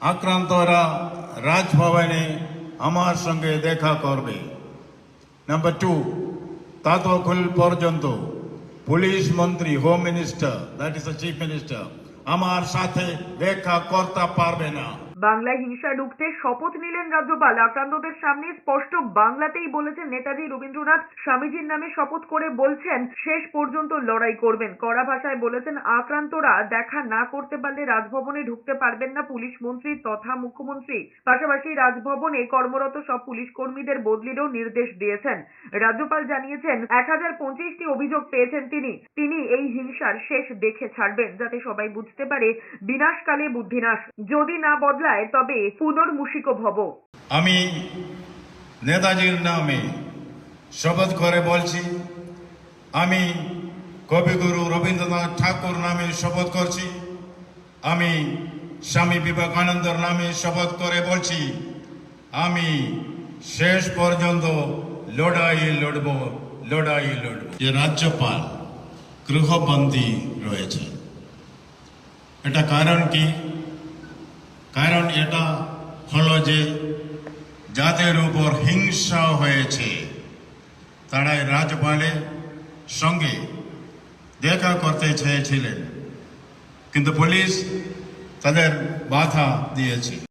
আক্রান্তরা রাজভবনে আমার সঙ্গে দেখা করবে। নাম্বার টু ততক্ষণ পর্যন্ত পুলিশ মন্ত্রী home minister that is the chief minister আমার সাথে দেখা করতে পারবে না। বাংলায় হিংসা রুখতে শপথ নিলেন রাজ্যপাল। আক্রান্তদের সামনে স্পষ্ট বাংলাতেই বলেছেন নেতাজি রবীন্দ্রনাথ, স্বামীজির নামে শপথ করে বলছেন, শেষ পর্যন্ত লড়াই করবেন। কড়া ভাষায় বলেছেন, আক্রান্তরা দেখা না করতে পারলে রাজভবনে ঢুকতে পারবেন না পুলিশ মন্ত্রী তথা মুখ্যমন্ত্রী। পাশাপাশি রাজভবনে কর্মরত সব পুলিশ কর্মীদের বদলিরও নির্দেশ দিয়েছেন। রাজ্যপাল জানিয়েছেন, এক হাজার পঁচিশটি অভিযোগ পেয়েছেন তিনি। তিনি এই হিংসার শেষ দেখে ছাড়বেন যাতে সবাই বুঝতে পারে বিনাশকালে বুদ্ধিনাশ। যদি না বদলায় তবে পুনর্মূষিক ভব। আমি নেতাজির নামে শপথ করে বলছি আমি কবিগুরু রবীন্দ্রনাথ ঠাকুর নামে শপথ করছি আমি স্বামী বিবেকানন্দর নামে শপথ করে বলছি আমি শেষ পর্যন্ত লড়াই লড়ব লড়াই লড়ব। যে রাজ্যপাল গৃহবন্দী রয়েছে এটা কারণ কি? কারণ এটা হলো যে যাদের উপর হিংসা হয়েছে, তারাই রাজপালের সঙ্গে দেখা করতে চেয়েছিলেন। কিন্তু পুলিশ তাদের বাধা দিয়েছে।